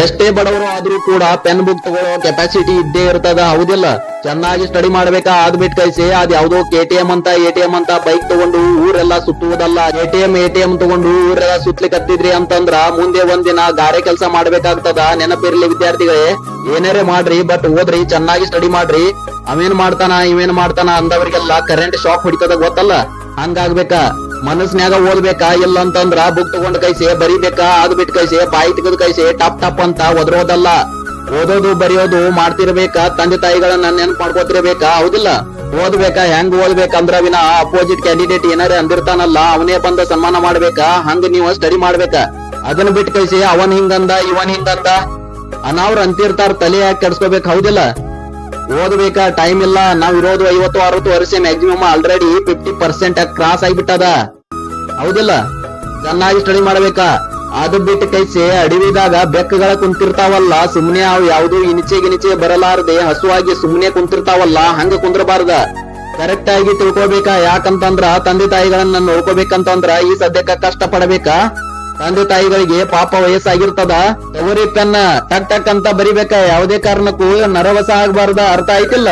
ಎಷ್ಟೇ ಬಡವರು ಆದ್ರೂ ಕೂಡ ಪೆನ್ ಬುಕ್ ತಗೊಳ್ಳೋ ಕೆಪಾಸಿಟಿ ಇದ್ದೇ ಇರ್ತದ, ಹೌದಿಲ್ಲ? ಚೆನ್ನಾಗಿ ಸ್ಟಡಿ ಮಾಡ್ಬೇಕಾ? ಬಿಟ್ ಕೈಸಿ ಅದ್ ಯಾವ್ದೋ ಕೆ ಟಿ ಎಂ ಅಂತ ಎ ಟಿ ಎಂ ಅಂತ ಬೈಕ್ ತಗೊಂಡು ಊರೆಲ್ಲ ಸುತ್ತುವುದಲ್ಲ A T M A T M ತಗೊಂಡು ಊರೆಲ್ಲ ಸುತ್ಲಿಕತ್ತಿದ್ರಿ ಅಂತಂದ್ರ ಮುಂದೆ ಒಂದಿನ ಗಾರೆ ಕೆಲಸ ಮಾಡ್ಬೇಕಾಗ್ತದ, ನೆನಪಿರ್ಲಿ ವಿದ್ಯಾರ್ಥಿಗಳೇ. ಏನೇ ಮಾಡ್ರಿ ಬಟ್ ಓದ್ರಿ, ಚೆನ್ನಾಗಿ ಸ್ಟಡಿ ಮಾಡ್ರಿ. ಅವೇನ್ ಮಾಡ್ತಾನ, ಇವೇನ್ ಮಾಡ್ತಾನ ಅಂದವರಿಗೆಲ್ಲ ಕರೆಂಟ್ ಶಾಕ್ ಹೊಡಿತದ ಗೊತ್ತಲ್ಲ? ಹಂಗಾಗ್ಬೇಕ? ಮನಸ್ನ್ಯಾಗ ಓದ್ಬೇಕಾ? ಇಲ್ಲ ಅಂತಂದ್ರ ಬುಕ್ ತಗೊಂಡ್ ಕೈಸೆ ಬರಿಬೇಕಾ? ಅದ್ ಬಿಟ್ ಕೈಸೆ ಬಾಯಿ ತೆಗೆದು ಕೈಸೆ ಟಪ್ ಟಪ್ ಅಂತ ಒದರೋದಲ್ಲ. ಓದೋದು, ಬರೆಯೋದು ಮಾಡ್ತಿರ್ಬೇಕಾ? ತಂದೆ ತಾಯಿಗಳನ್ನ ನೆನ್ಪ್ ಮಾಡ್ಕೋತಿರ್ಬೇಕಾ? ಹೌದಿಲ್ಲ. ಓದ್ಬೇಕಾ? ಹೆಂಗ್ ಓದ್ಬೇಕಂದ್ರ ವಿನ ಅಪೋಸಿಟ್ ಕ್ಯಾಂಡಿಡೇಟ್ ಏನಾರ ಅಂದಿರ್ತಾನಲ್ಲ, ಅವನೇ ಬಂದ ಸನ್ಮಾನ ಮಾಡ್ಬೇಕಾ? ಹಂಗ ನೀವು ಸ್ಟಡಿ ಮಾಡ್ಬೇಕಾ? ಅದನ್ನ ಬಿಟ್ ಕೈಸಿ ಅವನ್ ಹಿಂಗಂದ, ಇವನ್ ಹಿಂಗಂದ. ಅನಾವ್ರ ಅಂತಿರ್ತಾರ, ತಲೆ ಯಾಕೆ ಕೆಡ್ಸ್ಕೋಬೇಕು? ಹೌದಿಲ್ಲ. ಓದ್ಬೇಕಾ ಟೈಮ್ ಇಲ್ಲ. ನಾವ್ ಇರೋದು ಐವತ್ತು, ಅರವತ್ತು ವರ್ಷ maximum already fifty percent cross ಆಗಿಬಿಟ್ಟದ. ಹೌದಿಲ್ಲ? ಚೆನ್ನಾಗಿ ಸ್ಟಡಿ ಮಾಡ್ಬೇಕಾ? ಅದು ಬಿಟ್ಟು ಕೈಸಿ, ಅಡವಿದಾಗ ಬೆಕ್ಕಗಳ ಕುಂತಿರ್ತಾವಲ್ಲ, ಸುಮ್ನೆ ಅವ್ ಯಾವ್ದು ಇನಿಚೆ ಗಿನಿಚೆ ಬರಲಾರದೆ, ಹಸುವಾಗಿ ಸುಮ್ನೆ ಕುಂತಿರ್ತಾವಲ್ಲ, ಹಂಗ ಕುಂದ್ರಬಾರ್ದ. ಕರೆಕ್ಟ್ ಆಗಿ ತಿಳ್ಕೊಬೇಕಾ ಯಾಕಂತಂದ್ರ ತಂದೆ ತಾಯಿಗಳನ್ನ ನೋಡ್ಕೋಬೇಕಂತಂದ್ರ ಈ ಸದ್ಯಕ್ಕ ಕಷ್ಟ ಪಡಬೇಕಾ ತಂದೆ ತಾಯಿಗಳಿಗೆ ಪಾಪ ವಯಸ್ಸಾಗಿರ್ತದ ತವರಿ ಪೆನ್ನ ಟಕ್ ಟಕ್ ಅಂತ ಬರಿಬೇಕ? ಯಾವುದೇ ಕಾರಣಕ್ಕೂ ನರವಸ ಆಗ್ಬಾರ್ದ ಅರ್ಥ ಆಯ್ತಿಲ್ಲ.